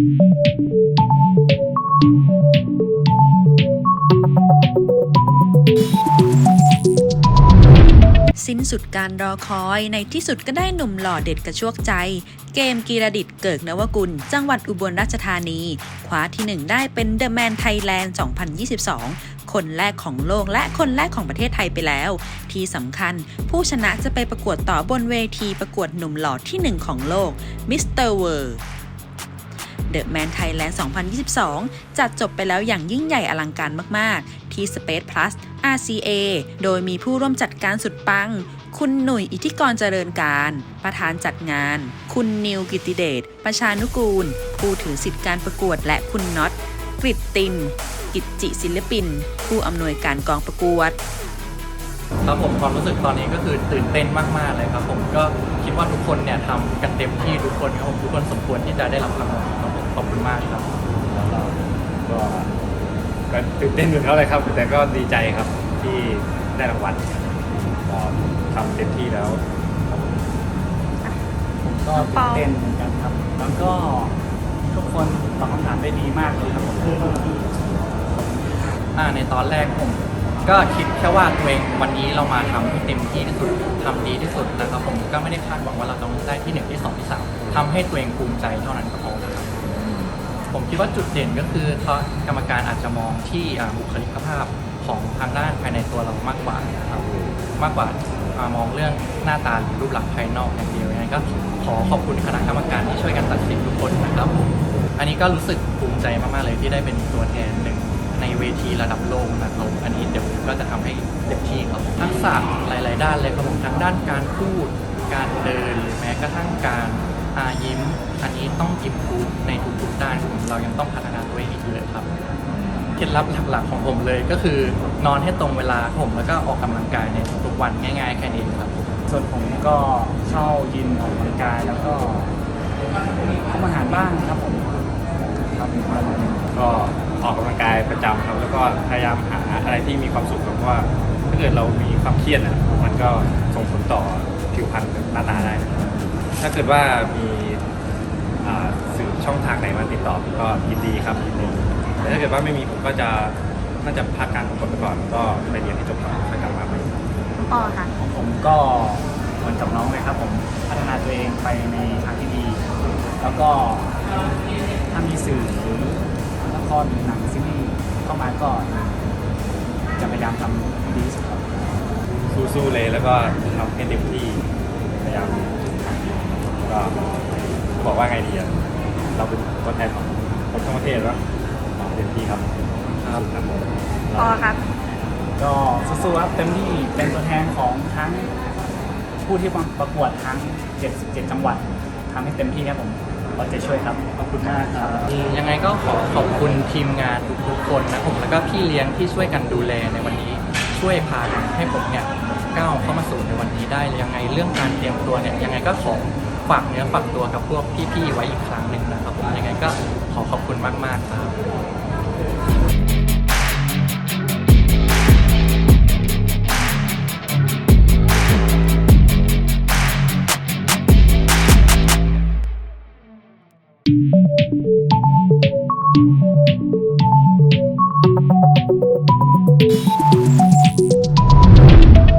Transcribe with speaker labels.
Speaker 1: สิ้นสุดการรอคอยในที่สุดก็ได้หนุ่มหล่อเด็ดกระชวกใจ เกมกีรดิตเกิกนวกุล จังหวัดอุบลราชธานี คว้าที่ 1 ได้เป็นเดอะแมนไทยแลนด์2022 คนแรกของโลกและคนแรกของประเทศไทยไปแล้ว ที่สำคัญผู้ชนะจะไปประกวดต่อบนเวทีประกวดหนุ่มหล่อที่ 1 ของโลกมิสเตอร์เวิร์ The Man Thailand 2022 จัดจบไปแล้วอย่างยิ่งใหญ่อลังการมาก ๆ ที่ Space Plus RCA โดยมีผู้ร่วมจัดการสุดปัง คุณหนุ่ยอิทธิกรเจริญการ ประธานจัดงาน คุณนิวกิติเดช ประชานุกูล ผู้ถือสิทธิการประกวดและคุณน็อตกริตติน กิจจิศิลปิน ผู้อำนวยการกองประกวด
Speaker 2: ครับผมความรู้สึกตอนนี้ก็คือตื่นเต้นมาก ๆ เลยครับผมก็คิดว่าทุกคนเนี่ยทำกันเต็มที่ทุกคนครับผมทุกคนสมควรที่จะได้รับรางวัล อบคุณมากครับ
Speaker 3: แล้วเราก็ก็ตื่นเต้นเหมือนเขาเลยครับ แต่ก็ดีใจครับที่ได้รางวัลก็ทำเต็มที่แล้ว
Speaker 4: ผมก็ตื่นเต้นเหมือนกันครับ แล้วก็ทุกคนตอบคำถามได้ดีมากเลยครับผม
Speaker 2: อ่าในตอนแรกผม ก็คิดแค่ว่าตัวเองวันนี้เรามาทำให้เต็มที่ที่สุดทำดีที่สุดนะครับผมก็ไม่ได้คาดหวังว่าเราต้องได้ที่หนึ่งที่สองที่สามทำให้ตัวเองภูมิใจเท่านั้นก็พอนะครับ ผมคิดว่าจุดเด่นก็คือเขากรรมการอาจจะมองที่บุคลิกภาพของทางด้านภายในตัวเรามากกว่านะครับมากกว่ามองเรื่องหน้าตาหรือรูปลักษณ์ภายนอกอย่างเดียวยังไงก็ขอขอบคุณคณะกรรมการที่ช่วยกันตัดสินทุกคนนะครับ อันนี้ก็รู้สึกภูมิใจมากๆเลยที่ได้เป็นตัวแทนหนึ่งในเวทีระดับโลกนะครับอันนี้เดี๋ยวผมก็จะทำให้เต็มที่ครับทักษะหลาย ๆ ด้านเลยครับผมทั้งด้านการพูด การเดินหรือแม้กระทั่งการ อายิ้ม อันนี้ต้องอิมพูในทุกๆด้านครับผมเรายังต้องพัฒนาตัวเองอีกเยอะครับเคล็ดลับหลักๆของผมเลยก็คือนอนให้ตรงเวลาครับผมแล้วก็ออกกำลังกายในทุกๆวันง่ายๆแค่นี้ครับผม
Speaker 4: ส่วนผมก็เข้ายิมออกกำลังกายแล้วก็ทำอาหารบ้างครับผมครับ
Speaker 3: ก็ออกกำลังกายประจำครับ แล้วก็พยายามหาอะไรที่มีความสุขครับเพราะว่า ถ้าเกิดเรามีความเครียดอะมันก็ส่งผลต่อผิวพรรณหน้าตาได้ ถ้าเกิดว่ามีอ่าสื่อช่องทางไหนมาติดต่อผมก็ยินดีครับยินดีแต่ถ้าเกิดว่าไม่มีผมก็จะน่าจะพักการประกวดไปก่อนก็ไปเรียนให้จบก่อนค่อยกลับมาใหม่
Speaker 1: ปอค่ะ
Speaker 4: ของผมก็เหมือนกับน้องเลยครับผมพัฒนาตัวเองไปในทางที่ดี แล้วก็ถ้ามีสื่อหรือละครหรือหนังซีรีส์เข้ามาก็จะพยายามทำให้ดีที่สุดครับ
Speaker 3: สู้ๆเลยแล้วก็ทำให้เต็มที่พยายาม ก็บอกว่าไงดีอะเราเป็นตัวแทนของคนทั้งประเทศแล้วเต็มที่ครับ
Speaker 2: ครับ
Speaker 3: ครับผม
Speaker 1: ปอครับ
Speaker 4: ก็สู้ๆครับเต็มที่เป็นตัวแทนของทั้งผู้ที่มาประกวดทั้ง 77 จังหวัดทำให้เต็มที่ครับผมเราจะช่วยครับ ขอบคุณมากครับ
Speaker 2: ยังไงก็ขอขอบคุณทีมงานทุกๆคนนะผมแล้วก็พี่เลี้ยงที่ช่วยกันดูแลในวันนี้ช่วยพาให้ผมเนี่ยก้าวเข้ามาสู่ในวันนี้ได้ยังไงเรื่องการเตรียมตัวเนี่ยยังไงก็ขอ ฝากเนื้อฝากตัวกับพวกพี่ๆไว้อีกครั้งหนึ่งนะครับผมยังไงก็ขอขอบคุณมากๆครับ